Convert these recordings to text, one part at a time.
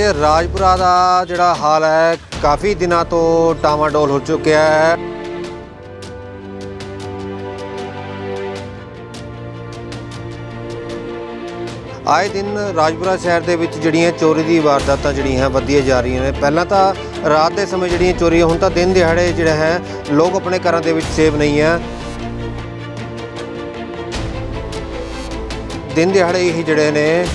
ਇਹ ਰਾਜਪੁਰਾ ਦਾ ਜਿਹੜਾ ਹਾਲ ਹੈ, ਕਾਫੀ ਦਿਨਾਂ ਤੋਂ ਟਾਮਾਡੋਲ ਹੋ ਚੁੱਕਿਆ ਹੈ। ਆਏ ਦਿਨ ਰਾਜਪੁਰਾ ਸ਼ਹਿਰ ਦੇ ਵਿੱਚ ਜਿਹੜੀਆਂ ਚੋਰੀ ਦੀ ਵਾਰਦਾਤਾਂ ਜਿਹੜੀਆਂ ਵਧੀਆਂ ਜਾ ਰਹੀਆਂ ਨੇ। ਪਹਿਲਾਂ ਤਾਂ ਰਾਤ ਦੇ ਸਮੇਂ ਜਿਹੜੀਆਂ ਚੋਰੀਆਂ, ਹੁਣ ਤਾਂ ਦਿਨ ਦਿਹਾੜੇ ਜਿਹੜਾ ਹੈ, ਲੋਕ ਆਪਣੇ ਘਰਾਂ ਦੇ ਵਿੱਚ ਸੇਵ ਨਹੀਂ ਹੈ। ਦਿਨ ਦਿਹਾੜੇ ਹੀ ਜਿਹੜੇ ਨੇ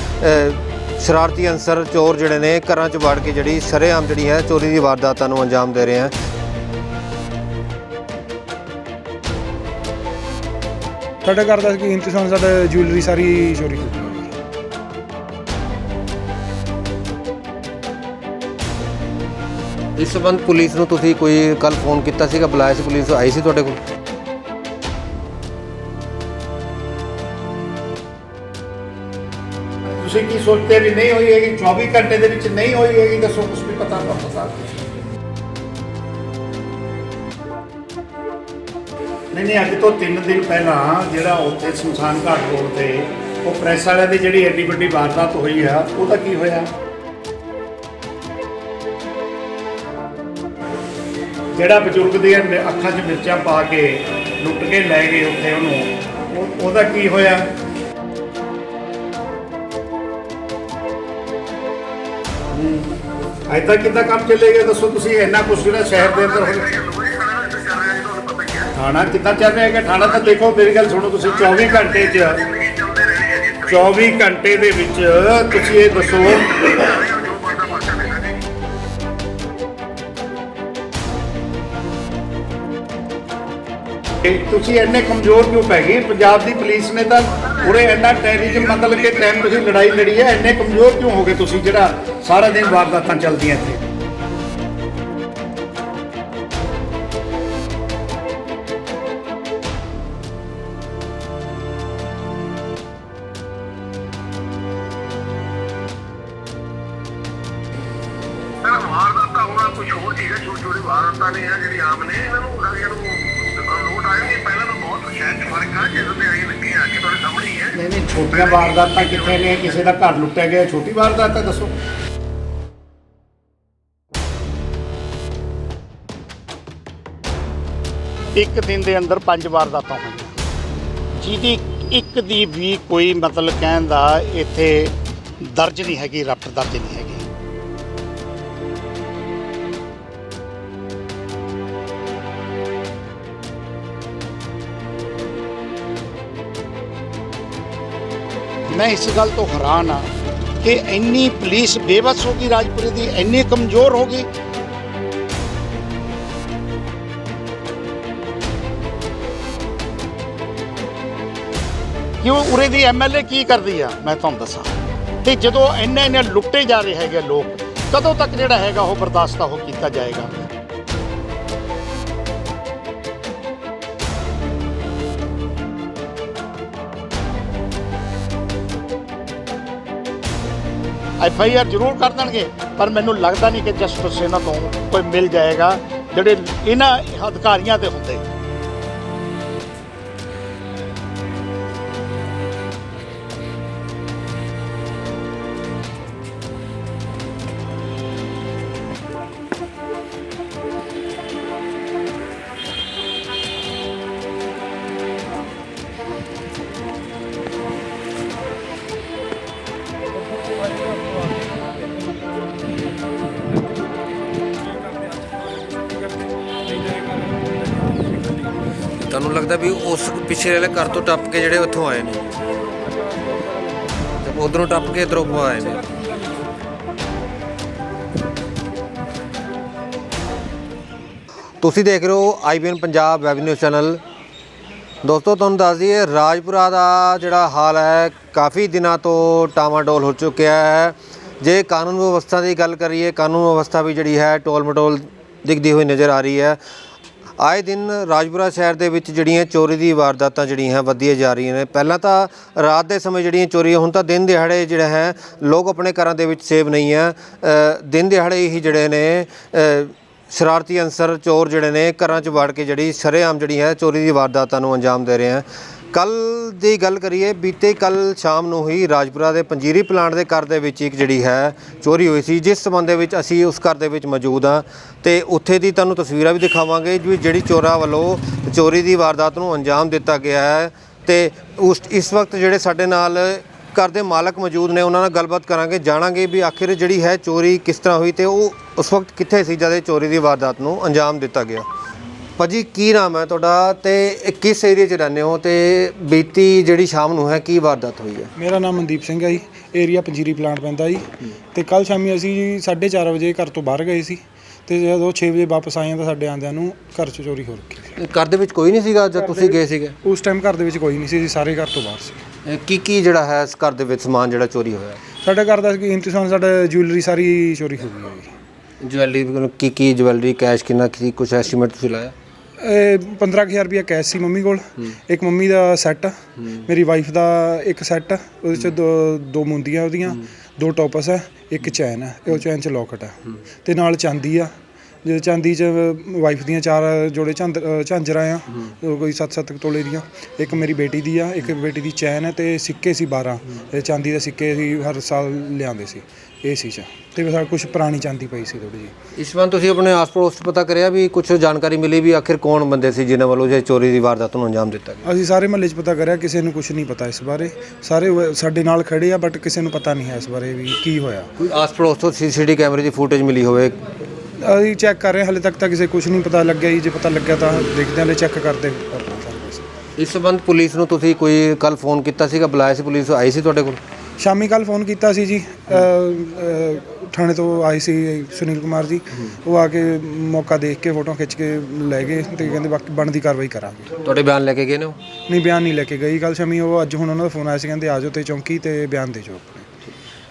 ਸ਼ਰਾਰਤੀ ਅੰਸਰ ਚੋਰ ਜਿਹੜੇ ਨੇ ਘਰਾਂ 'ਚ ਵੜ ਕੇ ਜਿਹੜੀ ਸਰੇਆਮ ਜਿਹੜੀ ਹੈ ਚੋਰੀ ਦੀ ਵਾਰਦਾਤਾਂ ਨੂੰ ਅੰਜਾਮ ਦੇ ਰਹੇ ਹੈ ਸਾਡਾ ਘਰ ਦਾ ਕੀਮਤੀ ਸਾਡਾ ਜੁਐਲਰੀ ਸਾਰੀ ਚੋਰੀ ਹੋ ਗਈ। ਇਸ ਸੰਬੰਧ ਪੁਲਿਸ ਨੂੰ ਤੁਸੀਂ ਕੋਈ ਕੱਲ ਫੋਨ ਕੀਤਾ ਸੀਗਾ? ਬੁਲਾਇਆ ਸੀ ਪੁਲਿਸ? ਆਈ ਸੀ ਤੁਹਾਡੇ ਕੋਲ? ਤੁਸੀਂ ਕੀ ਸੋਚਦੇ ਵੀ ਨਹੀਂ ਹੋਈ ਹੈਗੀ? 24 ਘੰਟੇ ਦੇ ਵਿੱਚ ਨਹੀਂ ਹੋਈ ਹੈਗੀ? ਦੱਸੋ ਕੁਝ ਵੀ ਪਤਾ ਨਾ ਪਤਾ ਨਹੀਂ ਨਹੀਂ, ਅੱਜ ਤੋਂ 3 ਦਿਨ ਪਹਿਲਾਂ ਜਿਹੜਾ ਉੱਥੇ ਸ਼ਮਸ਼ਾਨ ਘਾਟ ਰੋਡ ਤੇ ਉਹ ਪ੍ਰੈਸ ਵਾਲਿਆਂ ਦੀ ਜਿਹੜੀ ਐਡੀ ਵੱਡੀ ਵਾਰਦਾਤ ਹੋਈ ਆ, ਉਹਦਾ ਕੀ ਹੋਇਆ? ਜਿਹੜਾ ਬਜ਼ੁਰਗ ਦੀਆਂ ਅੱਖਾਂ 'ਚ ਮਿਰਚਾਂ ਪਾ ਕੇ ਲੁੱਟ ਕੇ ਲੈ ਗਏ ਉੱਥੇ ਉਹਨੂੰ ਉਹਦਾ ਕੀ ਹੋਇਆ? ਐਦਾਂ ਕਿੱਦਾਂ ਕੰਮ ਚੱਲੇਗਾ ਦੱਸੋ ਤੁਸੀਂ, ਇੰਨਾ ਕੁਛ ਜਿਹੜਾ ਸ਼ਹਿਰ ਦੇ ਅੰਦਰ ਥਾਣਾ ਕਿੱਦਾਂ ਚੱਲ ਰਿਹਾ ਹੈਗਾ? ਥਾਣਾ ਤਾਂ ਦੇਖੋ, ਮੇਰੀ ਗੱਲ ਸੁਣੋ ਤੁਸੀਂ 24 ਘੰਟੇ 'ਚ 24 ਘੰਟੇ ਦੇ ਵਿੱਚ ਤੁਸੀਂ ਇਹ ਦੱਸੋ। ਤੁਸੀਂ ਇੰਨੇ ਕਮਜ਼ੋਰ ਕਿਉਂ ਪੈ ਗਏ? ਪੰਜਾਬ ਦੀ ਪੁਲਿਸ ਨੇ ਤਾਂ ਪੂਰੇ ਇੰਨਾ ਟੈਰਰਿਜ਼ਮ ਮਤਲਬ ਕਿ ਟਾਈਮ ਤੁਸੀਂ ਲੜਾਈ ਲੜੀ ਹੈ, ਇੰਨੇ ਕਮਜ਼ੋਰ ਕਿਉਂ ਹੋ ਗਏ ਤੁਸੀਂ ਜਿਹੜਾ ਸਾਰਾ ਦਿਨ ਵਾਰਦਾਤਾਂ ਚੱਲਦੀਆਂ ਇੱਥੇ? ਵਾਰਦਾਤਾਂ ਹੋਣਾ ਕੁਝ ਹੋਰ ਚੀਜ਼ ਛੋਟੀ ਛੋਟੀ ਵਾਰਦਾਤਾਂ ਨੇ ਆ ਜਿਹੜੀ ਆਮ ਨੇ, ਇਹਨਾਂ ਨੂੰ ਸਾਰੀਆਂ ਨੂੰ ਲੋਟ ਆਏਗੀ ਪਹਿਲਾਂ ਤਾਂ ਬਹੁਤ ਸ਼ਹਿਰ ਚ ਫ਼ਰਕ ਆ ਜਦੋਂ ਤੇ ਆਈ ਲੱਗੀ ਆ ਕਿ ਤੁਹਾਡੇ ਸਾਹਮਣੇ ਨਹੀਂ ਨਹੀਂ, ਛੋਟੀਆਂ ਵਾਰਦਾਤਾਂ ਕਿੱਥੇ ਨੇ? ਕਿਸੇ ਦਾ ਘਰ ਲੁੱਟਿਆ ਗਿਆ, ਛੋਟੀ ਵਾਰਦਾਤ ਹੈ, ਦੱਸੋ। ਇੱਕ ਦਿਨ ਦੇ ਅੰਦਰ ਪੰਜ ਵਾਰਦਾਤਾਂ ਹੋਈਆਂ। ਜਿਹਦੀ ਇੱਕ ਦੀ ਵੀ ਕੋਈ ਮਤਲਬ ਕਹਿਣ ਦਾ ਇੱਥੇ ਦਰਜ ਨਹੀਂ ਹੈਗੀ ਰਫਟ ਦਰਜ ਨਹੀਂ ਹੈਗੀ। ਮੈਂ ਇਸ ਗੱਲ ਤੋਂ ਹੈਰਾਨ ਆ ਕਿ ਇੰਨੀ ਪੁਲਿਸ ਬੇਬਸ ਹੋ ਗਈ ਰਾਜਪੁਰੇ ਦੀ, ਇੰਨੀ ਕਮਜ਼ੋਰ ਹੋ ਗਈ। ਕਿਉਂ ਉਰੇ ਦੀ ਐਮਐਲਏ ਕੀ ਕਰਦੀ ਆ? ਮੈਂ ਤੁਹਾਨੂੰ ਦੱਸਾਂ ਤੇ ਜਦੋਂ ਇੰਨੇ ਇੰਨੇ ਲੁੱਟੇ ਜਾ ਰਹੇ ਹੈਗੇ ਲੋਕ, ਕਦੋਂ ਤੱਕ ਜਿਹੜਾ ਹੈਗਾ ਉਹ ਬਰਦਾਸ਼ਤ ਉਹ ਕੀਤਾ ਜਾਏਗਾ? ਐਫ ਆਈ ਆਰ ਜ਼ਰੂਰ ਕਰ ਦੇਣਗੇ, ਪਰ ਮੈਨੂੰ ਲੱਗਦਾ ਨਹੀਂ ਕਿ ਜਸਟਿਸ ਇਹਨਾਂ ਤੋਂ ਕੋਈ ਮਿਲ ਜਾਏਗਾ ਜਿਹੜੇ ਇਹਨਾਂ ਅਧਿਕਾਰੀਆਂ ਤੇ ਹੁੰਦੇ। ਉਸ ਪਿਛਲੇ ਵਾਲੇ ਘਰ ਤੋਂ ਟੱਪ ਕੇ ਜਿਹੜੇ ਉੱਥੋਂ ਆਏ ਨੇ। ਤੇ ਉਧਰੋਂ ਟੱਪ ਕੇ ਇਧਰੋਂ ਆਏ ਨੇ। ਤੁਸੀਂ ਦੇਖ ਰਹੇ ਹੋ IBN Punjab web news channel. ਦੋਸਤੋ, ਤੁਹਾਨੂੰ ਦੱਸ ਦਈਏ, ਰਾਜਪੁਰਾ ਦਾ ਜਿਹੜਾ ਹਾਲ ਹੈ, ਕਾਫੀ ਦਿਨਾਂ ਤੋਂ ਟਾਮਾਡੋਲ ਹੋ ਚੁੱਕਿਆ ਹੈ। ਜੇ ਕਾਨੂੰਨ ਵਿਵਸਥਾ ਦੀ ਗੱਲ ਕਰੀਏ, ਕਾਨੂੰਨ ਵਿਵਸਥਾ ਵੀ ਜਿਹੜੀ ਹੈ ਟੋਲ ਮਟੋਲ ਦਿਖਦੀ ਹੋਈ ਨਜ਼ਰ ਆ ਰਹੀ ਹੈ। ਆਏ ਦਿਨ ਰਾਜਪੁਰਾ ਸ਼ਹਿਰ ਦੇ ਵਿੱਚ ਜਿਹੜੀਆਂ ਚੋਰੀ ਦੀ ਵਾਰਦਾਤਾਂ ਜਿਹੜੀਆਂ ਵਧੀਆਂ ਜਾ ਰਹੀਆਂ ਨੇ। ਪਹਿਲਾਂ ਤਾਂ ਰਾਤ ਦੇ ਸਮੇਂ ਜਿਹੜੀਆਂ ਚੋਰੀ ਹੁਣ ਤਾਂ ਦਿਨ ਦਿਹਾੜੇ ਜਿਹੜਾ ਹੈ, ਲੋਕ ਆਪਣੇ ਘਰਾਂ ਦੇ ਵਿੱਚ ਸੇਵ ਨਹੀਂ ਹੈ। ਦਿਨ ਦਿਹਾੜੇ ਹੀ ਜਿਹੜੇ ਨੇ ਸ਼ਰਾਰਤੀ ਅੰਸਰ ਚੋਰ ਜਿਹੜੇ ਨੇ, ਘਰਾਂ 'ਚ ਵੜ ਕੇ ਜਿਹੜੀ ਸਰੇਆਮ ਜਿਹੜੀ ਹੈ, ਚੋਰੀ ਦੀ ਵਾਰਦਾਤਾਂ ਨੂੰ ਅੰਜਾਮ ਦੇ ਰਹੇ ਹੈ। ਕੱਲ ਦੀ ਗੱਲ ਕਰੀਏ, ਬੀਤੇ ਕੱਲ ਸ਼ਾਮ ਨੂੰ ਹੀ ਰਾਜਪੁਰਾ ਦੇ ਪੰਜੀਰੀ ਪਲਾਂਟ ਦੇ ਘਰ ਦੇ ਵਿੱਚ ਇੱਕ ਜਿਹੜੀ ਹੈ ਚੋਰੀ ਹੋਈ ਸੀ, ਜਿਸ ਸੰਬੰਧ ਦੇ ਵਿੱਚ ਅਸੀਂ ਉਸ ਘਰ ਦੇ ਵਿੱਚ ਮੌਜੂਦ ਹਾਂ ਤੇ ਉੱਥੇ ਦੀ ਤੁਹਾਨੂੰ ਤਸਵੀਰਾਂ ਵੀ ਦਿਖਾਵਾਂਗੇ ਵੀ ਜਿਹੜੀ ਚੋਰਾਂ ਵੱਲੋਂ ਚੋਰੀ ਦੀ ਵਾਰਦਾਤ ਨੂੰ ਅੰਜਾਮ ਦਿੱਤਾ ਗਿਆ ਹੈ ਤੇ ਉਸ, ਇਸ ਵਕਤ ਜਿਹੜੇ ਸਾਡੇ ਨਾਲ ਘਰ ਦੇ ਮਾਲਕ ਮੌਜੂਦ ਨੇ, ਉਹਨਾਂ ਨਾਲ ਗੱਲਬਾਤ ਕਰਾਂਗੇ, ਜਾਣਾਂਗੇ ਵੀ ਆਖਿਰ ਜਿਹੜੀ ਹੈ ਚੋਰੀ ਕਿਸ ਤਰ੍ਹਾਂ ਹੋਈ ਤੇ ਉਹ ਉਸ ਵਕਤ ਕਿੱਥੇ ਸੀ ਜਦ ਇਹ ਚੋਰੀ ਦੀ ਵਾਰਦਾਤ ਨੂੰ ਅੰਜਾਮ ਦਿੱਤਾ ਗਿਆ। ਭਾਜੀ ਕੀ ਨਾਮ ਹੈ ਤੁਹਾਡਾ ਤੇ ਇਹ ਕਿਸ ਏਰੀਆ 'ਚ ਰਹਿੰਦੇ ਹੋ ਤੇ ਬੀਤੀ ਜਿਹੜੀ ਸ਼ਾਮ ਨੂੰ ਹੈ ਕੀ ਵਾਰਦਾਤ ਹੋਈ ਹੈ? ਮੇਰਾ ਨਾਮ ਮਨਦੀਪ ਸਿੰਘ ਹੈ ਜੀ ਏਰੀਆ ਪੰਜੀਰੀ ਪਲਾਂਟ ਪੈਂਦਾ ਜੀ। ਤੇ ਕੱਲ ਸ਼ਾਮੀ ਅਸੀਂ ਜੀ 4:30 ਵਜੇ ਘਰ ਤੋਂ ਬਾਹਰ ਗਏ ਸੀ ਤੇ ਜਦੋਂ 6 ਵਜੇ ਵਾਪਸ ਆਏ ਤਾਂ ਸਾਡੇ ਆਂਦਿਆਂ ਨੂੰ ਘਰ 'ਚ ਚੋਰੀ ਹੋ ਰੱਖੀ ਸੀ। ਘਰ ਦੇ ਵਿੱਚ ਕੋਈ ਨਹੀਂ ਸੀਗਾ ਜਦ ਤੁਸੀਂ ਗਏ ਸੀਗੇ? ਉਸ ਟਾਈਮ ਘਰ ਦੇ ਵਿੱਚ ਕੋਈ ਨਹੀਂ ਸੀ ਅਸੀਂ ਸਾਰੇ ਘਰ ਤੋਂ ਬਾਹਰ ਸੀ। ਇਹ ਕੀ ਕੀ ਜਿਹੜਾ ਹੈ ਇਸ ਘਰ ਦੇ ਵਿੱਚ ਸਮਾਨ ਜਿਹੜਾ ਚੋਰੀ ਹੋਇਆ? ਸਾਡੇ ਘਰ ਦਾ ਕੀਮਤੀ ਸਮਾਨ ਸਾਡਾ ਜੁਐਲਰੀ ਸਾਰੀ ਚੋਰੀ ਹੋ ਗਈ ਹੈ ਜੀ। ਜਵੈਲਰੀ ਕੀ ਕੀ ਜਵੈਲਰੀ ਕੈਸ਼ ਕਿੰਨਾ ਕੀ ਕੁਝ ਐਸਟੀਮੇਟ ਤੁਸੀਂ ਲਾਇਆ? 15000 ਰੁਪਇਆ ਕੈਸ਼ ਸੀ ਮੰਮੀ ਕੋਲ। ਇੱਕ ਮੰਮੀ ਦਾ ਸੈੱਟ ਮੇਰੀ ਵਾਈਫ ਦਾ ਇੱਕ ਸੈੱਟ ਉਹਦੇ ਚ ਦੋ ਦੋ ਮੁੰਦੀਆਂ ਉਹਦੀਆਂ ਦੋ ਟੋਪਸ ਹੈ ਇੱਕ ਚੈਨ ਹੈ ਇਹ ਉਹ ਚੈਨ ਚ ਲੋਕਟ ਹੈ। ਤੇ ਨਾਲ ਚਾਂਦੀ ਆ ਜੇ ਚਾਂਦੀ ਚ ਵਾਈਫ ਦੀਆਂ ਚਾਰ ਜੋੜੇ ਝਾਂਜਰਾਂ ਆ ਕੋਈ 7-7 ਤੋਲੇ ਦੀਆਂ ਇੱਕ ਮੇਰੀ ਬੇਟੀ ਦੀ ਆ ਇੱਕ ਬੇਟੀ ਦੀ ਚੈਨ ਹੈ ਤੇ ਸਿੱਕੇ ਸੀ 12 ਇਹ ਚਾਂਦੀ ਦੇ ਸਿੱਕੇ ਅਸੀਂ ਹਰ ਸਾਲ ਲਿਆਉਂਦੇ ਸੀ। ਇਹ ਸੀ ਚ ਤੇ ਸਾਡਾ ਕੁਝ ਪੁਰਾਣੀ ਚਾਂਦੀ ਪਈ ਸੀ ਥੋੜੀ ਜੀ ਇਸ ਵਾਰ ਤੁਸੀਂ ਆਪਣੇ ਆਸ-ਪੜੋਸ 'ਚ ਪਤਾ ਕਰਿਆ ਵੀ ਕੁਝ ਜਾਣਕਾਰੀ ਮਿਲੀ ਵੀ ਆਖਿਰ ਕੌਣ ਬੰਦੇ ਸੀ ਜਿਨ੍ਹਾਂ ਵੱਲੋਂ ਜੇ ਚੋਰੀ ਦੀ ਵਾਰਦਾਤ ਨੂੰ ਅੰਜਾਮ ਦਿੱਤਾ ਗਿਆ? ਅਸੀਂ ਸਾਰੇ ਮਹੱਲੇ 'ਚ ਪਤਾ ਕਰਿਆ ਕਿਸੇ ਨੂੰ ਕੁਝ ਨਹੀਂ ਪਤਾ ਇਸ ਬਾਰੇ। ਸਾਰੇ ਵ- ਸਾਡੇ ਨਾਲ ਖੜੇ ਆ ਬਟ ਕਿਸੇ ਨੂੰ ਪਤਾ ਨਹੀਂ ਹੈ ਇਸ ਬਾਰੇ ਵੀ ਕੀ ਹੋਇਆ। ਕੋਈ ਆਸ-ਪੜੋਸ ਤੋਂ ਸੀਸੀਟੀ ਕੈਮਰੇ ਦੀ ਫੁਟੇਜ ਮਿਲੀ ਹੋਵੇ? ਅਸੀਂ ਚੈੱਕ ਕਰ ਰਹੇ ਹਾਂ, ਹਾਲੇ ਤੱਕ ਤਾਂ ਕਿਸੇ ਕੁਝ ਨਹੀਂ ਪਤਾ ਲੱਗਿਆ ਜੀ। ਜੇ ਪਤਾ ਲੱਗਿਆ ਤਾਂ ਦੇਖਦੇ ਹਾਂ ਲੈ ਚੈੱਕ ਕਰਦੇ ਕੁਛ। ਇਸ ਸੰਬੰਧ ਪੁਲਿਸ ਨੂੰ ਤੁਸੀਂ ਕੋਈ ਕੱਲ ਫੋਨ ਕੀਤਾ ਸੀਗਾ? ਬੁਲਾਇਆ ਸੀ ਪੁਲਿਸ? ਆਈ ਸੀ ਤੁਹਾਡੇ ਕੋਲ? ਸ਼ਾਮੀ ਕੱਲ ਫੋਨ ਕੀਤਾ ਸੀ ਜੀ ਅ, ਅ, ਥਾਣੇ ਤੋਂ ਆਏ ਸੀ ਸੁਨੀਲ ਕੁਮਾਰ ਜੀ। ਉਹ ਆ ਕੇ ਮੌਕਾ ਦੇਖ ਕੇ ਫੋਟੋ ਖਿੱਚ ਕੇ ਲੈ ਗਏ ਤੇ ਕਹਿੰਦੇ ਬਾਕੀ ਬਣਦੀ ਕਾਰਵਾਈ ਕਰਾਂਗੇ। ਤੁਹਾਡੇ ਬਿਆਨ ਲੈ ਕੇ ਗਏ ਨੇ ਉਹ? ਨਹੀਂ ਬਿਆਨ ਨਹੀਂ ਲੈ ਕੇ ਗਈ ਕੱਲ ਸ਼ਾਮੀ ਉਹ ਅੱਜ ਹੁਣ ਉਹਨਾਂ ਦਾ ਫੋਨ ਆਇਆ ਸੀ ਕਹਿੰਦੇ ਆ ਜਾਓ ਤੇ ਚੌਂਕੀ ਤੇ ਬਿਆਨ ਦੇ ਜਾਓ ਆਪਣੇ।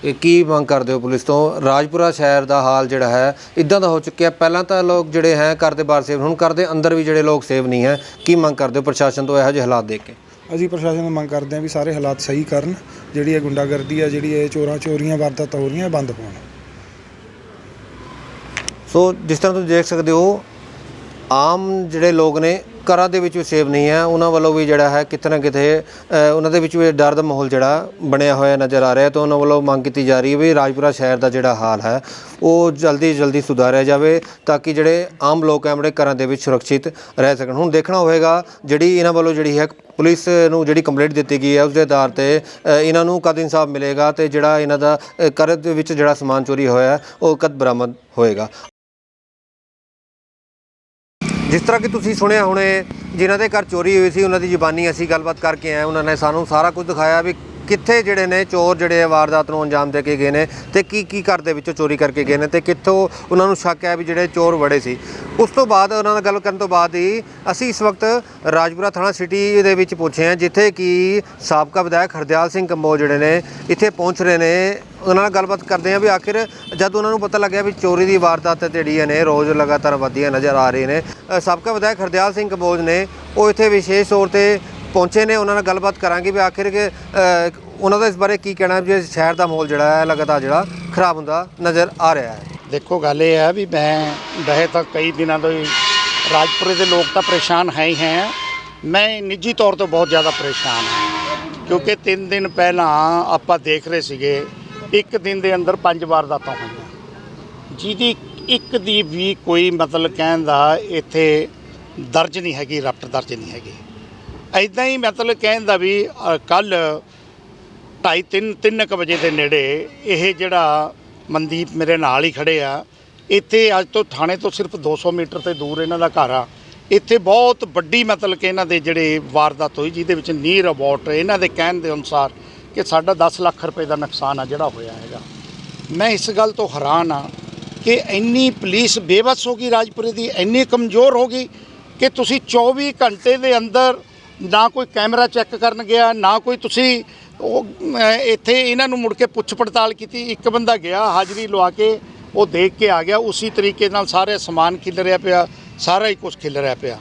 ਇਹ ਕੀ ਮੰਗ ਕਰਦੇ ਹੋ ਪੁਲਿਸ ਤੋਂ? ਰਾਜਪੁਰਾ ਸ਼ਹਿਰ ਦਾ ਹਾਲ ਜਿਹੜਾ ਹੈ ਇਦਾਂ ਦਾ ਹੋ ਚੁੱਕਿਆ। ਪਹਿਲਾਂ ਤਾਂ ਲੋਕ ਜਿਹੜੇ ਹੈ ਘਰ ਦੇ ਬਾਹਰ ਸੇਵ ਹੁਣ ਘਰ ਦੇ ਅੰਦਰ ਵੀ ਜਿਹੜੇ ਲੋਕ ਸੇਵ ਨਹੀਂ ਹੈ। ਕੀ ਮੰਗ ਕਰਦੇ ਹੋ ਪ੍ਰਸ਼ਾਸਨ ਤੋਂ ਇਹੋ ਜਿਹੇ ਹਾਲਾਤ ਦੇਖ ਕੇ? ਅਸੀਂ ਪ੍ਰਸ਼ਾਸਨ ਨੂੰ ਮੰਗ ਕਰਦੇ ਹਾਂ ਵੀ ਸਾਰੇ ਹਾਲਾਤ ਸਹੀ ਕਰਨ, ਜਿਹੜੀ ਇਹ ਗੁੰਡਾਗਰਦੀ ਆ, ਜਿਹੜੀ ਇਹ ਚੋਰਾਂ ਚੋਰੀਆਂ ਵਾਰਦਾਤਾਂ ਹੋ ਰਹੀਆਂ, ਇਹ ਬੰਦ ਹੋਣ। ਸੋ ਜਿਸ ਤਰ੍ਹਾਂ ਤੁਸੀਂ ਦੇਖ ਸਕਦੇ ਹੋ, ਆਮ ਜਿਹੜੇ ਲੋਕ ਨੇ ਘਰਾਂ ਦੇ ਵਿੱਚ ਵੀ ਸੇਵ ਨਹੀਂ ਹੈ। ਉਹਨਾਂ ਵੱਲੋਂ ਵੀ ਜਿਹੜਾ ਹੈ ਕਿਤੇ ਨਾ ਕਿਤੇ ਉਹਨਾਂ ਦੇ ਵਿੱਚ ਵੀ ਡਰ ਦਾ ਮਾਹੌਲ ਜਿਹੜਾ ਬਣਿਆ ਹੋਇਆ ਨਜ਼ਰ ਆ ਰਿਹਾ ਤਾਂ ਉਹਨਾਂ ਵੱਲੋਂ ਮੰਗ ਕੀਤੀ ਜਾ ਰਹੀ ਹੈ ਵੀ ਰਾਜਪੁਰਾ ਸ਼ਹਿਰ ਦਾ ਜਿਹੜਾ ਹਾਲ ਹੈ ਉਹ ਜਲਦੀ ਜਲਦੀ ਸੁਧਾਰਿਆ ਜਾਵੇ ਤਾਂ ਕਿ ਜਿਹੜੇ ਆਮ ਲੋਕ ਹੈ ਆਪਣੇ ਘਰਾਂ ਦੇ ਵਿੱਚ ਸੁਰੱਖਿਅਤ ਰਹਿ ਸਕਣ। ਹੁਣ ਦੇਖਣਾ ਹੋਵੇਗਾ ਜਿਹੜੀ ਇਹਨਾਂ ਵੱਲੋਂ ਜਿਹੜੀ ਹੈ ਪੁਲਿਸ ਨੂੰ ਜਿਹੜੀ ਕੰਪਲੇਂਟ ਦਿੱਤੀ ਗਈ ਹੈ ਉਸ ਦੇ ਆਧਾਰ ਤੇ ਇਹਨਾਂ ਨੂੰ ਕਦ ਇਨਸਾਫ ਮਿਲੇਗਾ ਤੇ ਜਿਹੜਾ ਇਹਨਾਂ ਦਾ ਅ, ਘਰ ਦੇ ਵਿੱਚ ਜਿਹੜਾ ਸਮਾਨ ਚੋਰੀ ਹੋਇਆ ਉਹ ਕਦ ਬਰਾਮਦ ਹੋਏਗਾ। ਜਿਸ ਤਰ੍ਹਾਂ ਕਿ ਤੁਸੀਂ ਸੁਣਿਆ ਹੁਣੇ ਜਿਨ੍ਹਾਂ ਦੇ ਘਰ ਚੋਰੀ ਹੋਈ ਸੀ, ਉਹਨਾਂ ਦੀ ਜ਼ੁਬਾਨੀ ਅਸੀਂ ਗੱਲਬਾਤ ਕਰਕੇ ਆਏ ਉਹਨਾਂ ਨੇ ਸਾਨੂੰ ਸਾਰਾ ਕੁਝ ਦਿਖਾਇਆ ਵੀ ਕਿੱਥੇ ਜਿਹੜੇ ਨੇ ਚੋਰ ਜਿਹੜੇ ਵਾਰਦਾਤ ਨੂੰ ਅੰਜਾਮ ਦੇ ਕੇ ਗਏ ਨੇ ਤੇ ਕੀ ਕੀ ਘਰ ਦੇ ਵਿੱਚੋਂ ਚੋਰੀ ਕਰਕੇ ਗਏ ਨੇ ਤੇ ਕਿੱਥੋਂ ਉਹਨਾਂ ਨੂੰ ਸ਼ੱਕ ਹੈ ਵੀ ਜਿਹੜੇ ਚੋਰ ਵੜੇ ਸੀ। ਉਸ ਤੋਂ ਬਾਅਦ ਉਹਨਾਂ ਨਾਲ ਗੱਲ ਕਰਨ ਤੋਂ ਬਾਅਦ ਹੀ ਅਸੀਂ ਇਸ ਵਕਤ ਰਾਜਪੁਰਾ ਥਾਣਾ ਸਿਟੀ ਦੇ ਵਿੱਚ ਪਹੁੰਚੇ ਹਾਂ, ਜਿੱਥੇ ਕਿ ਸਾਬਕਾ ਵਿਧਾਇਕ ਹਰਦਿਆਲ ਸਿੰਘ ਕੰਬੋ ਜਿਹੜੇ ਨੇ ਇੱਥੇ ਪਹੁੰਚ ਰਹੇ ਨੇ। ਉਹਨਾਂ ਨਾਲ ਗੱਲਬਾਤ ਕਰਦੇ ਹਾਂ ਵੀ ਆਖਿਰ ਜਦ ਉਹਨਾਂ ਨੂੰ ਪਤਾ ਲੱਗਿਆ ਵੀ ਚੋਰੀ ਦੀ ਵਾਰਦਾਤ ਜਿਹੜੀਆਂ ਨੇ, ਰੋਜ਼ ਲਗਾਤਾਰ ਵਧੀਆਂ ਨਜ਼ਰ ਆ ਰਹੀ ਨੇ ਸਾਬਕਾ ਵਿਧਾਇਕ ਹਰਦਿਆਲ ਸਿੰਘ ਕੰਬੋਜ ਨੇ ਉਹ ਇੱਥੇ ਵਿਸ਼ੇਸ਼ ਤੌਰ ਤੇ ਪਹੁੰਚੇ ਨੇ। ਉਹਨਾਂ ਨਾਲ ਗੱਲਬਾਤ ਕਰਾਂਗੇ ਵੀ ਆਖਿਰ ਉਹਨਾਂ ਦਾ ਇਸ ਬਾਰੇ ਕੀ ਕਹਿਣਾ ਹੈ ਵੀ ਸ਼ਹਿਰ ਦਾ ਮਾਹੌਲ ਜਿਹੜਾ ਹੈ, ਲਗਾਤਾਰ ਜਿਹੜਾ ਖਰਾਬ ਹੁੰਦਾ ਨਜ਼ਰ ਆ ਰਿਹਾ ਹੈ। ਦੇਖੋ, ਗੱਲ ਇਹ ਹੈ ਵੀ ਮੈਂ ਵੈਸੇ ਤਾਂ ਕਈ ਦਿਨਾਂ ਤੋਂ ਹੀ ਰਾਜਪੁਰੇ ਦੇ ਲੋਕ ਤਾਂ ਪਰੇਸ਼ਾਨ ਹੈ ਹੀ ਹੈ। ਮੈਂ ਨਿੱਜੀ ਤੌਰ ਤੇ ਬਹੁਤ ਜ਼ਿਆਦਾ ਪਰੇਸ਼ਾਨ ਹਾਂ, ਕਿਉਂਕਿ 3 ਦਿਨ ਪਹਿਲਾਂ ਆਪਾਂ ਦੇਖ ਰਹੇ ਸੀਗੇ, ਇੱਕ ਦਿਨ ਦੇ ਅੰਦਰ ਪੰਜ ਵਾਰਦਾਤਾਂ ਹੋਈਆਂ। ਜਿਹਦੀ ਇੱਕ ਦੀ ਵੀ ਕੋਈ ਮਤਲਬ ਕਹਿਣ ਦਾ ਇੱਥੇ ਦਰਜ ਨਹੀਂ ਹੈਗੀ ਰਪਟ ਦਰਜ ਨਹੀਂ ਹੈਗੀ। ਐਦਾਂ ਹੀ ਮਤਲਬ ਕਹਿਣ ਦਾ ਵੀ ਕੱਲ ਢਾਈ, ਤਿੰਨ ਤਿੰਨ ਕੁ ਵਜੇ ਦੇ ਨੇੜੇ ਇਹ ਜਿਹੜਾ ਮਨਦੀਪ ਮੇਰੇ ਨਾਲ ਹੀ ਖੜੇ ਆ, ਇੱਥੇ ਅੱਜ ਤੋਂ ਥਾਣੇ ਤੋਂ ਸਿਰਫ 200 ਮੀਟਰ ਤੇ ਦੂਰ ਇਹਨਾਂ ਦਾ ਘਰ ਆ। ਇੱਥੇ ਬਹੁਤ ਵੱਡੀ ਮਤਲਬ ਕਿ ਇਹਨਾਂ ਦੇ ਜਿਹੜੇ ਵਾਰਦਾਤ ਹੋਈ, ਜਿਹਦੇ ਵਿੱਚ ਨੀਰ ਅਬਾਊਟ ਇਹਨਾਂ ਦੇ ਕਹਿਣ ਦੇ ਅਨੁਸਾਰ ਕਿ ਸਾਡਾ 10 ਲੱਖ ਰੁਪਏ ਦਾ ਨੁਕਸਾਨ ਆ ਜਿਹੜਾ ਹੋਇਆ ਹੈਗਾ। ਮੈਂ ਇਸ ਗੱਲ ਤੋਂ ਹੈਰਾਨ ਆ ਕਿ ਇੰਨੀ ਪੁਲਿਸ ਬੇਬਸ ਹੋ ਗਈ ਰਾਜਪੁਰੇ ਦੀ, ਇੰਨੀ ਕਮਜ਼ੋਰ ਹੋ ਗਈ ਕਿ ਤੁਸੀਂ 24 ਘੰਟੇ ਦੇ ਅੰਦਰ ਨਾ ਕੋਈ ਕੈਮਰਾ ਚੈੱਕ ਕਰਨ ਗਿਆ, ਨਾ ਕੋਈ ਤੁਸੀਂ ਉਹ ਇੱਥੇ ਇਹਨਾਂ ਨੂੰ ਮੁੜ ਕੇ ਪੁੱਛ ਪੜਤਾਲ ਕੀਤੀ। ਇੱਕ ਬੰਦਾ ਗਿਆ, ਹਾਜ਼ਰੀ ਲਵਾ ਕੇ ਉਹ ਦੇਖ ਕੇ ਆ ਗਿਆ। ਉਸੇ ਤਰੀਕੇ ਨਾਲ ਸਾਰੇ ਸਮਾਨ ਖਿਲ ਰਿਹਾ ਪਿਆ, ਸਾਰਾ ਹੀ ਕੁਝ ਰਿਹਾ ਪਿਆ।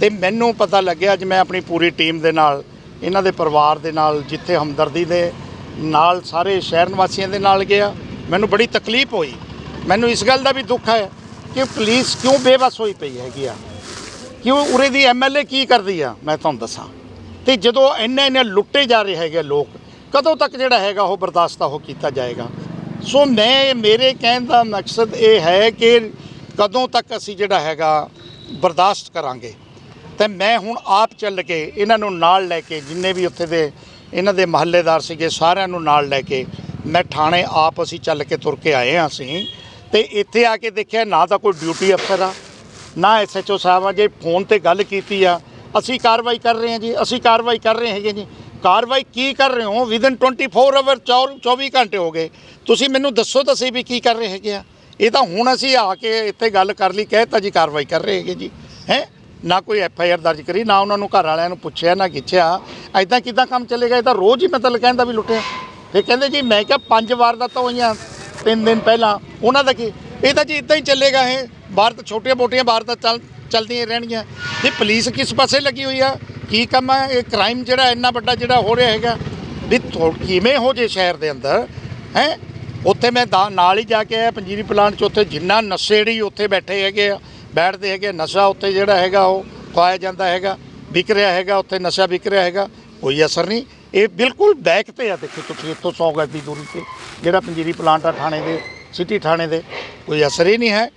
ਤੇ ਮੈਨੂੰ ਪਤਾ ਲੱਗਿਆ, ਅੱਜ ਮੈਂ ਆਪਣੀ ਪੂਰੀ ਟੀਮ ਦੇ ਨਾਲ, ਇਹਨਾਂ ਦੇ ਪਰਿਵਾਰ ਦੇ ਨਾਲ, ਜਿੱਥੇ ਹਮਦਰਦੀ ਦੇ ਨਾਲ ਸਾਰੇ ਸ਼ਹਿਰ ਨਿਵਾਸੀਆਂ ਦੇ ਨਾਲ ਗਿਆ। ਮੈਨੂੰ ਬੜੀ ਤਕਲੀਫ ਹੋਈ। ਮੈਨੂੰ ਇਸ ਗੱਲ ਦਾ ਵੀ ਦੁੱਖ ਹੈ ਕਿ ਪੁਲਿਸ ਕਿਉਂ ਬੇਬਸ ਹੋਈ ਪਈ ਹੈਗੀ ਆ? ਕਿਉਂ ਉਰੇ ਦੀ ਐਮਐਲਏ ਕੀ ਕਰਦੀ ਆ? ਮੈਂ ਤੁਹਾਨੂੰ ਦੱਸਾਂ। ਤੇ ਜਦੋਂ ਇੰਨੇ ਇੰਨੇ ਲੁੱਟੇ ਜਾ ਰਹੇ ਹੈਗੇ ਲੋਕ, ਕਦੋਂ ਤੱਕ ਜਿਹੜਾ ਹੈਗਾ ਉਹ ਬਰਦਾਸ਼ਤ ਉਹ ਕੀਤਾ ਜਾਏਗਾ? ਸੋ ਮੈਂ, ਮੇਰੇ ਕਹਿਣ ਦਾ ਮਕਸਦ ਇਹ ਹੈ ਕਿ ਕਦੋਂ ਤੱਕ ਅਸੀਂ ਜਿਹੜਾ ਹੈਗਾ ਬਰਦਾਸ਼ਤ ਕਰਾਂਗੇ। ਤੇ ਮੈਂ ਹੁਣ ਆਪ ਚੱਲ ਕੇ ਇਹਨਾਂ ਨੂੰ ਨਾਲ ਲੈ ਕੇ, ਜਿੰਨੇ ਵੀ ਉੱਥੇ ਦੇ ਇਹਨਾਂ ਦੇ ਮਹੱਲੇਦਾਰ ਸੀਗੇ, ਸਾਰਿਆਂ ਨੂੰ ਨਾਲ ਲੈ ਕੇ ਮੈਂ ਥਾਣੇ ਆਪ ਅਸੀਂ ਚੱਲ ਕੇ ਤੁਰ ਕੇ ਆਏ ਹਾਂ ਅਸੀਂ। ਤੇ ਇੱਥੇ ਆ ਕੇ ਦੇਖਿਆ ਨਾ ਤਾਂ ਕੋਈ ਡਿਊਟੀ ਅਫਸਰ ਆ, ਨਾ ਐਸਐਚਓ ਸਾਹਿਬ ਆ, ਜੇ ਫੋਨ ਤੇ ਗੱਲ ਕੀਤੀ ਆ ਅਸੀਂ ਕਾਰਵਾਈ ਕਰ ਰਹੇ ਹਾਂ ਜੀ, ਅਸੀਂ ਕਾਰਵਾਈ ਕਰ ਰਹੇ ਹੈਗੇ ਜੀ। ਕਾਰਵਾਈ ਕੀ ਕਰ ਰਹੇ ਹੋ? ਵਿਦਨ 24 ਆਵਰ 24 ਘੰਟੇ ਹੋ ਗਏ। ਤੁਸੀਂ ਮੈਨੂੰ ਦੱਸੋ ਤਾਂ ਸਹੀ ਵੀ ਕੀ ਕਰ ਰਹੇ ਹੈਗੇ ਆ। ਇਹ ਤਾਂ ਹੁਣ ਅਸੀਂ ਆ ਕੇ ਇੱਥੇ ਗੱਲ ਕਰ ਲਈ ਕਹਿਤਾ ਜੀ ਕਾਰਵਾਈ ਕਰ ਰਹੇ ਹੈਗੇ ਜੀ। ਹੈ? ਨਾ ਕੋਈ ਐਫ ਆਈ ਆਰ ਦਰਜ ਕਰੀ, ਨਾ ਉਹਨਾਂ ਨੂੰ ਘਰ ਵਾਲਿਆਂ ਨੂੰ ਪੁੱਛਿਆ, ਨਾ ਕਿਛਿਆ ਐਦਾਂ ਕਿਦਾਂ ਕੰਮ ਚੱਲੇਗਾ? ਇਹ ਤਾਂ ਰੋਜ਼ ਹੀ ਮਤਲਬ ਕਹਿੰਦਾ ਵੀ ਲੁੱਟਿਆ। ਫਿਰ ਕਹਿੰਦੇ ਜੀ, ਮੈਂ ਕਿਹਾ ਪੰਜ ਵਾਰ ਦਾ ਤਾਂ ਹੋਈਆਂ, ਤਿੰਨ ਦਿਨ ਪਹਿਲਾਂ। ਉਹਨਾਂ ਦਾ ਕੀ? ਇਹ ਤਾਂ ਜੀ ਇਦਾਂ ਹੀ ਚੱਲੇਗਾ ਇਹ। ਬਾਹਰ ਤਾਂ ਛੋਟੀਆਂ ਮੋਟੀਆਂ ਬਾਹਰ ਤਾਂ ਚੱਲ ਚੱਲਦੀਆਂ ਰਹਿਣਗੀਆਂ। ਤੇ ਪੁਲਿਸ ਕਿਸ ਪਾਸੇ ਲੱਗੀ ਹੋਈ ਆ? ਕੀ ਕੰਮ ਹੈ ਇਹ ਕ੍ਰਾਈਮ ਜਿਹੜਾ ਇੰਨਾ ਵੱਡਾ ਜਿਹੜਾ ਹੋ ਰਿਹਾ ਹੈਗਾ? ਵੀ ਥੋ- ਕਿਵੇਂ ਹੋ ਜੇ ਸ਼ਹਿਰ ਦੇ ਅੰਦਰ? ਹੈ? ਉੱਥੇ ਮੈਂ ਦਾ- ਨਾਲ ਹੀ ਜਾ ਕੇ ਆਇਆ ਪੰਜੀਰੀ ਪਲਾਂਟ 'ਚ। ਉੱਥੇ ਜਿੰਨਾ ਨਸ਼ੇੜੀ ਉੱਥੇ ਬੈਠੇ ਹੈਗੇ ਆ, ਬੈਠਦੇ ਹੈਗੇ ਨਸ਼ਾ ਉੱਥੇ ਜਿਹੜਾ ਹੈਗਾ ਉਹ ਖਵਾਇਆ ਜਾਂਦਾ ਹੈਗਾ, ਵਿਕ ਰਿਹਾ ਹੈਗਾ, ਉੱਥੇ ਨਸ਼ਾ ਵਿਕ ਰਿਹਾ ਹੈਗਾ। ਕੋਈ ਅਸਰ ਨਹੀਂ। ਇਹ ਬਿਲਕੁਲ ਬੈਕ ਤੇ ਆ। ਦੇਖੋ ਤੁਸੀਂ ਇੱਥੋਂ 100 ਗਜ ਦੀ ਦੂਰੀ ਤੇ ਜਿਹੜਾ ਪੰਜੀਰੀ ਪਲਾਂਟ ਆ ਥਾਣੇ ਦੇ, ਸਿਟੀ ਥਾਣੇ ਦੇ, ਕੋਈ ਅਸਰ ਹੀ ਨਹੀਂ ਹੈ।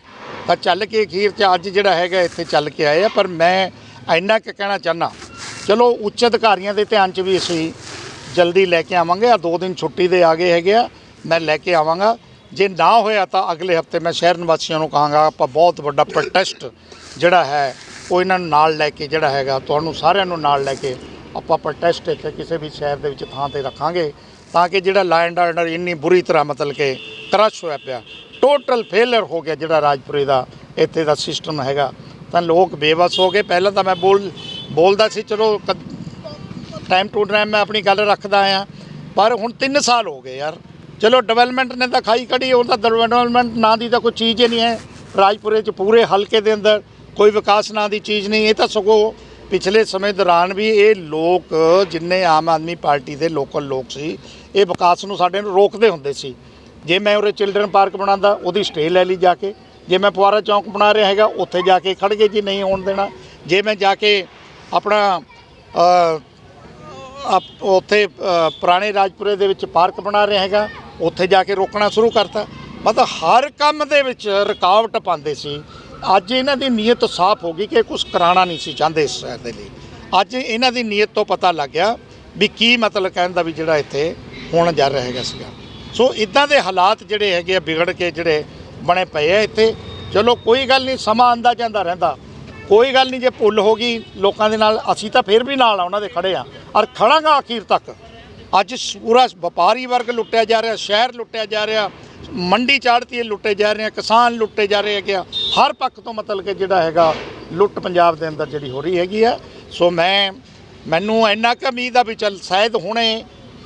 ਤਾਂ ਚੱਲ ਕੇ ਅਖੀਰ 'ਚ ਅੱਜ ਜਿਹੜਾ ਹੈਗਾ ਇੱਥੇ ਚੱਲ ਕੇ ਆਏ ਆ, ਪਰ ਮੈਂ ਇੰਨਾ ਕੁ ਕਹਿਣਾ ਚਾਹਨਾ ਚਲੋ ਉੱਚ ਅਧਿਕਾਰੀਆਂ ਦੇ ਧਿਆਨ 'ਚ ਵੀ ਅਸੀਂ ਜਲਦੀ ਲੈ ਕੇ ਆਵਾਂਗੇ ਆ ਦੋ ਦਿਨ ਛੁੱਟੀ ਦੇ ਆ ਗਏ ਹੈਗੇ ਆ, ਮੈਂ ਲੈ ਕੇ ਆਵਾਂਗਾ। ਜੇ ਨਾ ਹੋਇਆ ਤਾਂ ਅਗਲੇ ਹਫ਼ਤੇ ਮੈਂ ਸ਼ਹਿਰ ਨਿਵਾਸੀਆਂ ਨੂੰ ਕਹਾਂਗਾ, ਆਪਾਂ ਬਹੁਤ ਵੱਡਾ ਪ੍ਰੋਟੈਸਟ ਜਿਹੜਾ ਹੈ, ਉਹ ਇਹਨਾਂ ਨੂੰ ਨਾਲ ਲੈ ਕੇ ਜਿਹੜਾ ਹੈਗਾ, ਤੁਹਾਨੂੰ ਸਾਰਿਆਂ ਨੂੰ ਨਾਲ ਲੈ ਕੇ ਆਪਾਂ ਪ੍ਰੋਟੈਸਟ ਇੱਥੇ ਕਿਸੇ ਵੀ ਸ਼ਹਿਰ ਦੇ ਵਿੱਚ ਥਾਂ ਤੇ ਰੱਖਾਂਗੇ, ਤਾਂ ਕਿ ਜਿਹੜਾ ਲਾਇਨ ਆਰਡਰ ਇੰਨੀ ਬੁਰੀ ਤਰ੍ਹਾਂ ਮਤਲਬ ਕਿ ਕਰਸ਼ ਹੋਇਆ ਪਿਆ ਟੋਟਲ ਫੇਲਰ ਹੋ ਗਿਆ ਜਿਹੜਾ ਰਾਜਪੁਰੇ ਦਾ, ਇੱਥੇ ਦਾ ਸਿਸਟਮ ਹੈਗਾ। ਤਾਂ ਲੋਕ ਬੇਵਸ ਹੋ ਗਏ। ਪਹਿਲਾਂ ਤਾਂ ਮੈਂ ਬੋਲ ਬੋਲਦਾ ਸੀ, ਚਲੋ ਟਾਈਮ ਟੂ ਟਾਈਮ ਮੈਂ ਆਪਣੀ ਗੱਲ ਰੱਖਦਾ ਆ ਪਰ ਹੁਣ 3 ਸਾਲ ਹੋ ਗਏ ਯਾਰ। ਚਲੋ ਡਿਵੈਲਪਮੈਂਟ ਨੇ ਤਾਂ ਖਾਈ ਕੜੀ ਉਹ ਤਾਂ ਡਿਵੈਲਪਮੈਂਟ ਨਾਂ ਦੀ ਤਾਂ ਕੋਈ ਚੀਜ਼ ਹੀ ਨਹੀਂ ਹੈ। ਰਾਜਪੁਰੇ 'ਚ ਪੂਰੇ ਹਲਕੇ ਦੇ ਅੰਦਰ ਕੋਈ ਵਿਕਾਸ ਨਾਂ ਦੀ ਚੀਜ਼ ਨਹੀਂ। ਇਹ ਤਾਂ ਸਗੋਂ ਪਿਛਲੇ ਸਮੇਂ ਦੌਰਾਨ ਵੀ ਇਹ ਲੋਕ, ਜਿੰਨੇ ਆਮ ਆਦਮੀ ਪਾਰਟੀ ਦੇ ਲੋਕਲ ਲੋਕ ਸੀ, ਇਹ ਵਿਕਾਸ ਨੂੰ ਸਾਡੇ ਨੂੰ ਰੋਕਦੇ ਹੁੰਦੇ ਸੀ। ਜੇ ਮੈਂ ਉਰੇ ਚਿਲਡਰਨ ਪਾਰਕ ਬਣਾਉਂਦਾ, ਉਹਦੀ ਸਟੇ ਲੈ ਲਈ ਜਾ ਕੇ। ਜੇ ਮੈਂ ਫੁਆਰਾ ਚੌਂਕ ਬਣਾ ਰਿਹਾ ਹੈਗਾ, ਉੱਥੇ ਜਾ ਕੇ ਖੜ ਗਏ ਜੀ, ਨਹੀਂ ਹੋਣ ਦੇਣਾ। ਜੇ ਮੈਂ ਜਾ ਕੇ ਆਪਣਾ ਉੱਥੇ ਪੁਰਾਣੇ ਰਾਜਪੁਰੇ ਦੇ ਵਿੱਚ ਪਾਰਕ ਬਣਾ ਰਿਹਾ ਹੈਗਾ, ਉੱਥੇ ਜਾ ਕੇ ਰੋਕਣਾ ਸ਼ੁਰੂ ਕਰਤਾ। ਮਤਲਬ ਹਰ ਕੰਮ ਦੇ ਵਿੱਚ ਰੁਕਾਵਟ ਪਾਉਂਦੇ ਸੀ। ਅੱਜ ਇਹਨਾਂ ਦੀ ਨੀਅਤ ਸਾਫ਼ ਹੋ ਗਈ ਕਿ ਕੁਝ ਕਰਾਣਾ ਨਹੀਂ ਸੀ ਚਾਹੁੰਦੇ ਇਸ ਸ਼ਹਿਰ ਦੇ ਲਈ। ਅੱਜ ਇਹਨਾਂ ਦੀ ਨੀਅਤ ਤੋਂ ਪਤਾ ਲੱਗ ਗਿਆ ਵੀ ਕੀ ਮਤਲਬ ਕਹਿਣ ਦਾ ਵੀ ਜਿਹੜਾ ਇੱਥੇ ਹੋਣ ਜਾ ਰਿਹਾ ਹੈਗਾ ਸੀਗਾ। ਸੋ ਇਦਾਂ ਦੇ ਹਾਲਾਤ ਜਿਹੜੇ ਹੈਗੇ ਆ ਵਿਗੜ ਕੇ ਜਿਹੜੇ ਬਣੇ ਪਏ ਆ ਇੱਥੇ। ਚਲੋ ਕੋਈ ਗੱਲ ਨਹੀਂ, ਸਮਾਂ ਆਂਦਾ ਜਾਂਦਾ ਰਹਿੰਦਾ। ਕੋਈ ਗੱਲ ਨਹੀਂ, ਜੇ ਭੁੱਲ ਹੋ ਗਈ ਲੋਕਾਂ ਦੇ ਨਾਲ, ਅਸੀਂ ਤਾਂ ਫਿਰ ਵੀ ਨਾਲ ਆ, ਉਹਨਾਂ ਦੇ ਖੜੇ ਆ। ਔਰ ਖੜਾਂਗਾ ਅਖੀਰ ਤੱਕ। ਅੱਜ ਪੂਰਾ ਵਪਾਰੀ ਵਰਗ ਲੁੱਟਿਆ ਜਾ ਰਿਹਾ, ਸ਼ਹਿਰ ਲੁੱਟਿਆ ਜਾ ਰਿਹਾ, ਮੰਡੀ ਚਾੜਤੀ ਲੁੱਟੇ ਜਾ ਰਹੇ ਆ, ਕਿਸਾਨ ਲੁੱਟੇ ਜਾ ਰਹੇ ਹੈਗੇ ਆ। ਹਰ ਪੱਖ ਤੋਂ ਮਤਲਬ ਕਿ ਜਿਹੜਾ ਹੈਗਾ, ਲੁੱਟ ਪੰਜਾਬ ਦੇ ਅੰਦਰ ਜਿਹੜੀ ਹੋ ਰਹੀ ਹੈਗੀ ਆ। ਸੋ ਮੈਂ, ਮੈਨੂੰ ਇੰਨਾ ਕੁ ਉਮੀਦ ਆ ਵੀ ਚੱਲ ਸ਼ਾਇਦ ਹੁਣੇ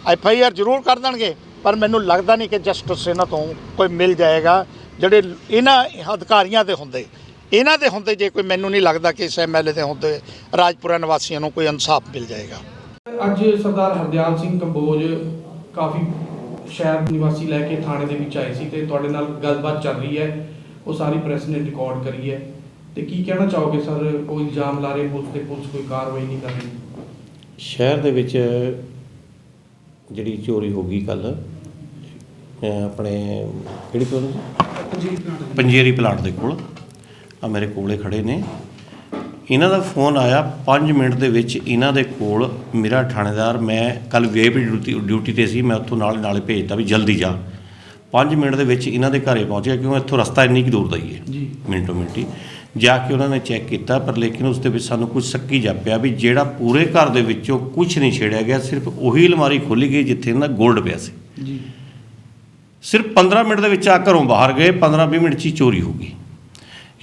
ਐਫ ਆਈ ਆਰ ਜ਼ਰੂਰ ਕਰ ਦੇਣਗੇ। ਪਰ ਮੈਨੂੰ ਲੱਗਦਾ ਨਹੀਂ ਕਿ ਜਸਟਿਸ ਇਹਨਾਂ ਤੋਂ ਕੋਈ ਮਿਲ ਜਾਏਗਾ। ਜਿਹੜੇ ਇਹਨਾਂ ਅਧਿਕਾਰੀਆਂ ਦੇ ਹੁੰਦੇ ਇਹਨਾਂ ਦੇ ਹੁੰਦੇ ਜੇ ਕੋਈ ਮੈਨੂੰ ਨਹੀਂ ਲੱਗਦਾ ਕਿ ਇਸ ਐਮਐਲਏ ਦੇ ਹੁੰਦੇ ਰਾਜਪੁਰਾ ਨਿਵਾਸੀਆਂ ਨੂੰ ਕੋਈ ਇਨਸਾਫ ਮਿਲ ਜਾਏਗਾ। ਅੱਜ ਸਰਦਾਰ ਹਰਦਿਆਲ ਸਿੰਘ ਕੰਬੋਜ ਕਾਫੀ ਸ਼ਹਿਰ ਨਿਵਾਸੀ ਲੈ ਕੇ ਥਾਣੇ ਦੇ ਵਿੱਚ ਆਏ ਸੀ ਤੇ ਤੁਹਾਡੇ ਨਾਲ ਗੱਲਬਾਤ ਚੱਲ ਰਹੀ ਹੈ। ਉਹ ਸਾਰੀ ਪ੍ਰੈਸ ਨੇ ਰਿਕਾਰਡ ਕਰੀ ਹੈ। ਤੇ ਕੀ ਕਹਿਣਾ ਚਾਹੋਗੇ ਸਰ? ਕੋਈ ਇਲਜ਼ਾਮ ਲਾ ਰਹੇ ਪੁਲਿਸ ਤੇ ਪੁਲਿਸ ਕੋਈ ਕਾਰਵਾਈ ਨਹੀਂ ਕਰ ਰਹੀ। ਸ਼ਹਿਰ ਦੇ ਵਿੱਚ ਜਿਹੜੀ ਚੋਰੀ ਹੋ ਗਈ ਕੱਲ ਆਪਣੇ ਕਿਹੜੀ ਕੋਲ। ਪੰਜੀਰੀ ਪਲਾਟ ਦੇ ਕੋਲ। ਆ ਮੇਰੇ ਕੋਲੇ ਖੜੇ ਨੇ। ਇਹਨਾਂ ਦਾ ਫੋਨ ਆਇਆ 5 ਮਿੰਟ ਦੇ ਵਿੱਚ ਇਹਨਾਂ ਦੇ ਕੋਲ ਮੇਰਾ ਥਾਣੇਦਾਰ ਮੈਂ ਕੱਲ ਵੀਆਈਪੀ ਡਿਊਟੀ ਡਿਊਟੀ ਤੇ ਸੀ ਮੈਂ ਉੱਥੋਂ ਨਾਲੇ ਨਾਲੇ ਭੇਜਤਾ ਵੀ ਜਲਦੀ ਜਾ। 5 ਮਿੰਟ ਦੇ ਵਿੱਚ ਇਹਨਾਂ ਦੇ ਘਰੇ ਪਹੁੰਚਿਆ ਕਿਉਂ? ਇੱਥੋਂ ਰਸਤਾ ਇੰਨੀ ਕੁ ਦੂਰ ਦਾ ਹੀ ਹੈ। ਜੀ। ਮਿੰਟੋ ਮਿੰਟੀ। ਜਾ ਕੇ ਉਹਨਾਂ ਨੇ ਚੈੱਕ ਕੀਤਾ ਪਰ ਲੇਕਿਨ ਉਸ ਦੇ ਵਿੱਚ ਸਾਨੂੰ ਕੁਝ ਸ਼ੱਕੀ ਜਾਪਿਆ ਵੀ ਜਿਹੜਾ ਪੂਰੇ ਘਰ ਦੇ ਵਿੱਚੋਂ ਕੁਝ ਨਹੀਂ ਛੇੜਿਆ ਗਿਆ ਸਿਰਫ ਉਹੀ ਅਲਮਾਰੀ ਖੋਲੀ ਗਈ ਜਿੱਥੇ ਇਹਨਾਂ ਦਾ 골ਡ ਪਿਆ ਸੀ। ਜੀ। ਸਿਰਫ 15 ਮਿੰਟ ਦੇ ਵਿੱਚ ਆ ਘਰੋਂ ਬਾਹਰ ਗਏ 15-20 ਮਿੰਟ 'ਚ ਹੀ ਚੋਰੀ ਹੋ ਗਈ।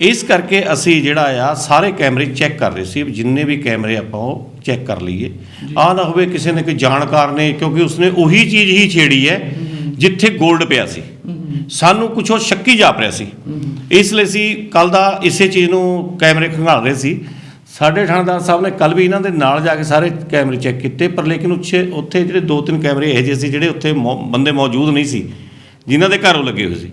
ਇਸ ਕਰਕੇ ਅਸੀਂ ਜਿਹੜਾ ਆ ਸਾਰੇ ਕੈਮਰੇ ਚੈੱਕ ਕਰ ਰਹੇ ਸੀ ਜਿੰਨੇ ਵੀ ਕੈਮਰੇ ਆਪਾਂ ਉਹ ਚੈੱਕ ਕਰ ਲਈਏ। ਆ ਨਾ ਹੋਵੇ ਕਿਸੇ ਨੇ ਕੋਈ ਜਾਣਕਾਰ ਨੇ ਕਿਉਂਕਿ ਉਸਨੇ ਉਹੀ ਚੀਜ਼ ਹੀ ਛੇੜੀ ਹੈ ਜਿੱਥੇ 골ਡ ਪਿਆ ਸੀ। ਸਾਨੂੰ ਕੁਝ ਉਹ ਸ਼ੱਕੀ ਜਾਪ ਰਿਹਾ ਸੀ। ਇਸ ਲਈ ਅਸੀਂ ਕੱਲ ਦਾ ਇਸੇ ਚੀਜ਼ ਨੂੰ ਕੈਮਰੇ ਖੰਗਾਲ ਰਹੇ ਸੀ। ਸਾਡੇ ਥਾਣੇਦਾਰ ਸਾਹਿਬ ਨੇ ਕੱਲ ਵੀ ਇਹਨਾਂ ਦੇ ਨਾਲ ਜਾ ਕੇ ਸਾਰੇ ਕੈਮਰੇ ਚੈੱਕ ਕੀਤੇ ਪਰ ਲੇਕਿਨ ਉੱਥੇ ਉੱਥੇ ਜਿਹੜੇ ਦੋ ਤਿੰਨ ਕੈਮਰੇ ਇਹੋ ਜਿਹੇ ਸੀ ਜਿਹੜੇ ਉੱਥੇ ਬੰਦੇ ਮੌਜੂਦ ਨਹੀਂ ਸੀ। ਜਿਨ੍ਹਾਂ ਦੇ ਘਰੋਂ ਲੱਗੇ ਹੋਏ ਸੀ।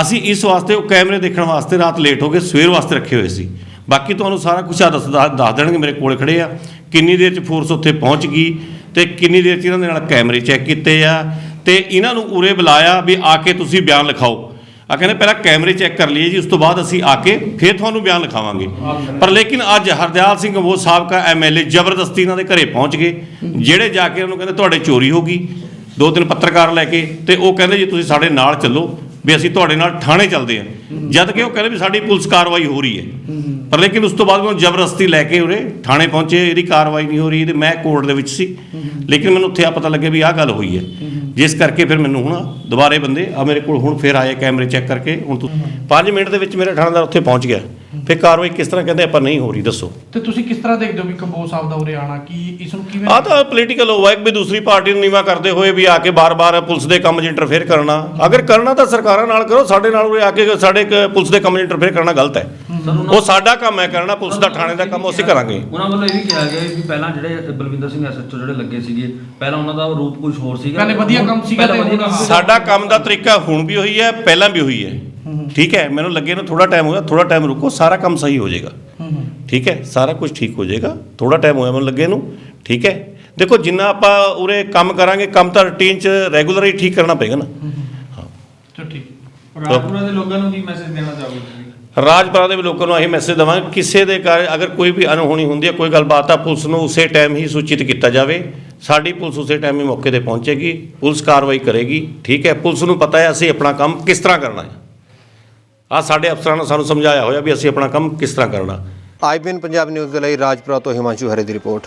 ਅਸੀਂ ਇਸ ਵਾਸਤੇ ਉਹ ਕੈਮਰੇ ਦੇਖਣ ਵਾਸਤੇ ਰਾਤ ਲੇਟ ਹੋ ਕੇ ਸਵੇਰ ਵਾਸਤੇ ਰੱਖੇ ਹੋਏ ਸੀ। ਬਾਕੀ ਤੁਹਾਨੂੰ ਸਾਰਾ ਕੁਝ ਆ ਦੱਸ ਦੱਸ ਦੱਸ ਦੇਣਗੇ, ਮੇਰੇ ਕੋਲ ਖੜੇ ਆ। ਕਿੰਨੀ ਦੇਰ ਚ ਫੋਰਸ ਉੱਥੇ ਪਹੁੰਚ ਗਈ ਤੇ ਕਿੰਨੀ ਦੇਰ ਚ ਇਹਨਾਂ ਦੇ ਨਾਲ ਕੈਮਰੇ ਚੈੱਕ ਕੀਤੇ ਆ ਤੇ ਇਹਨਾਂ ਨੂੰ ਉਰੇ ਬੁਲਾਇਆ ਵੀ ਆ ਕੇ ਤੁਸੀਂ ਬਿਆਨ ਲਿਖਾਓ। ਆ ਕਹਿੰਦੇ ਪਹਿਲਾਂ ਕੈਮਰੇ ਚੈੱਕ ਕਰ ਲਈਏ ਜੀ, ਉਸ ਤੋਂ ਬਾਅਦ ਅਸੀਂ ਆ ਕੇ ਫਿਰ ਤੁਹਾਨੂੰ ਬਿਆਨ ਲਿਖਾਵਾਂਗੇ। ਪਰ ਲੇਕਿਨ ਅੱਜ ਹਰਦਿਆਲ ਸਿੰਘ ਉਹ ਸਾਬਕਾ ਐਮਐਲਏ ਜ਼ਬਰਦਸਤੀ ਇਹਨਾਂ ਦੇ ਘਰੇ ਪਹੁੰਚ ਗਏ, ਜਿਹੜੇ ਜਾ ਕੇ ਉਹਨੂੰ ਕਹਿੰਦੇ ਤੁਹਾਡੇ ਚੋਰੀ ਹੋ ਗਈ। ਦੋ ਤਿੰਨ ਪੱਤਰਕਾਰ ਲੈ ਕੇ ਤੇ ਉਹ ਕਹਿੰਦੇ ਜੀ ਤੁਸੀਂ ਸਾਡੇ ਨਾਲ ਚੱਲੋ ਵੀ ਅਸੀਂ ਤੁਹਾਡੇ ਨਾਲ ਥਾਣੇ ਚੱਲਦੇ ਹਾਂ। ਜਦ ਕਿ ਉਹ ਕਹਿੰਦੇ ਵੀ ਸਾਡੀ ਪੁਲਿਸ ਕਾਰਵਾਈ ਹੋ ਰਹੀ ਹੈ। ਪਰ ਲੇਕਿਨ ਉਸ ਤੋਂ ਬਾਅਦ ਉਹਨੂੰ ਜ਼ਬਰਦਸਤੀ ਲੈ ਕੇ ਉਰੇ ਥਾਣੇ ਪਹੁੰਚੇ, ਇਹਦੀ ਕਾਰਵਾਈ ਨਹੀਂ ਹੋ ਰਹੀ ਤੇ ਮੈਂ ਕੋਰਟ ਦੇ ਵਿੱਚ ਸੀ। ਲੇਕਿਨ ਮੈਨੂੰ ਉੱਥੇ ਆ ਪਤਾ ਲੱਗਿਆ ਵੀ ਆਹ ਗੱਲ ਹੋਈ ਹੈ। ਜਿਸ ਕਰਕੇ ਫਿਰ ਮੈਨੂੰ ਹੁਣ ਦੁਬਾਰੇ ਬੰਦੇ ਆ ਮੇਰੇ ਕੋਲ ਹੁਣ ਫਿਰ ਆਏ ਕੈਮਰੇ ਚੈੱਕ ਕਰਕੇ। ਹੁਣ ਤੂੰ 5 ਮਿੰਟ ਦੇ ਵਿੱਚ ਮੇਰਾ ਥਾਣੇਦਾਰ ਉੱਥੇ ਪਹੁੰਚ ਗਿਆ। ਫਿਰ ਕਾਰਵਾਈ ਕਿਸ ਤਰ੍ਹਾਂ ਕਹਿੰਦੇ ਆਪਾਂ ਨਹੀਂ ਹੋ ਰਹੀ ਦੱਸੋ। ਤੇ ਤੁਸੀਂ ਕਿਸ ਤਰ੍ਹਾਂ ਦੇਖਦੇ ਹੋ ਵੀ ਕੰਬੋਜ ਸਾਹਿਬ ਦਾ ਉਰੇ ਆਣਾ ਕੀ ਇਸ ਨੂੰ ਕਿਵੇਂ ਆ ਤਾਂ ਪੋਲੀਟੀਕਲ ਹੋਵਾ ਇੱਕ ਵੀ ਦੂਸਰੀ ਪਾਰਟੀ ਨੂੰ ਨੀਵਾ ਕਰਦੇ ਹੋਏ ਵੀ ਆ ਕੇ ਬਾਰ-ਬਾਰ ਪੁਲਿਸ ਦੇ ਕੰਮ 'ਚ ਇੰਟਰਫੇਅਰ ਕਰਨਾ। ਅਗਰ ਕਰਨਾ ਤਾਂ ਸਰਕਾਰਾਂ ਨਾਲ ਕਰੋ ਸਾਡੇ ਨਾਲ ਉਰੇ ਆ ਕੇ ਸਾਡੇ ਕ- ਪੁਲਿਸ ਦੇ ਕੰਮ 'ਚ ਇੰਟਰਫੇਅਰ ਕਰਨਾ ਗਲਤ ਹੈ। ਉਹ ਸਾਡਾ ਕੰਮ ਹੈ ਕਰਨਾ ਪੁਲਿਸ ਦਾ ਥਾਣੇ ਦਾ ਕੰਮ ਅਸੀਂ ਕਰਾਂਗੇ। ਉਹਨਾਂ ਵੱਲੋਂ ਇਹ ਵੀ ਕਿਹਾ ਗਿਆ ਵੀ ਪਹਿਲਾਂ ਜਿਹੜੇ ਬਲਵਿੰਦਰ ਸਿੰਘ ਐਸਐਚਓ ਜਿਹੜੇ ਲੱਗੇ ਸੀਗੇ ਪਹਿਲਾਂ ਉਹਨਾਂ ਦਾ ਰੂਪ ਕੁਝ ਹੋਰ ਸੀਗਾ। ਪਹਿਲੇ ਵਧੀਆ ਕੰਮ ਸੀਗਾ ਪਹਿਲਾਂ ਤੇ ਵਧੀਆ ਕੰਮ ਹੁਣ- ਸੀਗਾ। ਸਾਡਾ ਕੰਮ ਦਾ ਤਰੀਕਾ ਹੁਣ ਵੀ ਹੋਈ ਹੈ ਪਹਿਲਾਂ ਵੀ ਹੋਈ ਹੈ। ਠੀਕ ਹੈ ਮੈਨੂੰ ਲੱਗੇ ਨੂੰ ਥੋੜਾ ਟਾਈਮ ਹੋਇਆ ਥੋੜਾ ਟਾਈਮ ਰੁਕੋ ਸਾਰਾ ਕੰਮ ਸਹੀ ਹੋ ਜਾਏਗਾ। ਠੀਕ ਹੈ ਸਾਰਾ ਕੁਝ ਠੀਕ ਹੋ ਜਾਏਗਾ ਥੋੜਾ ਟਾਈਮ ਹੋਇਆ ਮੈਨੂੰ ਲੱਗੇ ਨੂੰ ਠੀਕ ਹੈ। ਦੇਖੋ ਜਿੰਨਾ ਆਪਾਂ ਉਰੇ ਕੰਮ ਕਰਾਂਗੇ ਕੰਮ ਤਾਂ ਰੂਟੀਨ 'ਚ ਰੈਗੂਲਰ ਹੀ ਠੀਕ ਕਰਨਾ ਪਏਗਾ ਨਾ। ਚਲੋ ਠੀਕ। ਰਾਜਪੁਰਾ ਦੇ ਲੋਕਾਂ ਨੂੰ ਕੀ ਮੈਸੇਜ ਦੇਣਾ ਚਾਹੋਗੇ ਰਾਜਪੁਰਾ ਦੇ ਵੀ ਲੋਕਾਂ ਨੂੰ ਇਹ ਮੈਸੇਜ ਦਵਾਂਗੇ ਕਿਸੇ ਦੇ ਘਰ ਅਗਰ ਕੋਈ ਵੀ ਅਨਹੋਣੀ ਹੁੰਦੀ ਹੈ ਕੋਈ ਗੱਲਬਾਤ ਆ ਪੁਲਿਸ ਨੂੰ ਉਸੇ ਟਾਈਮ ਹੀ ਸੂਚਿਤ ਕੀਤਾ ਜਾਵੇ। ਸਾਡੀ ਪੁਲਿਸ ਉਸੇ ਟਾਈਮ ਹੀ ਮੌਕੇ ਤੇ ਪਹੁੰਚੇਗੀ ਪੁਲਿਸ ਕਾਰਵਾਈ ਕਰੇਗੀ ਠੀਕ ਹੈ। ਪੁਲਿਸ ਨੂੰ ਪਤਾ ਹੈ ਅਸੀਂ ਆਪਣਾ ਕੰਮ ਕਿਸ ਤਰ੍ਹਾਂ ਕਰਨਾ ਹੈ। ਆ ਸਾਡੇ ਅਫਸਰਾਂ ਨੇ ਸਾਨੂੰ ਸਮਝਾਇਆ ਹੋਇਆ ਵੀ ਅਸੀਂ ਆਪਣਾ ਕੰਮ ਕਿਸ ਤਰ੍ਹਾਂ ਕਰਨਾ। ਆਈਬੀਐਨ ਪੰਜਾਬ ਨਿਊਜ਼ ਦੇ ਲਈ ਰਾਜਪੁਰਾ ਤੋਂ ਹਿਮਾਂਸ਼ੂ ਹਰੇ ਦੀ ਰਿਪੋਰਟ।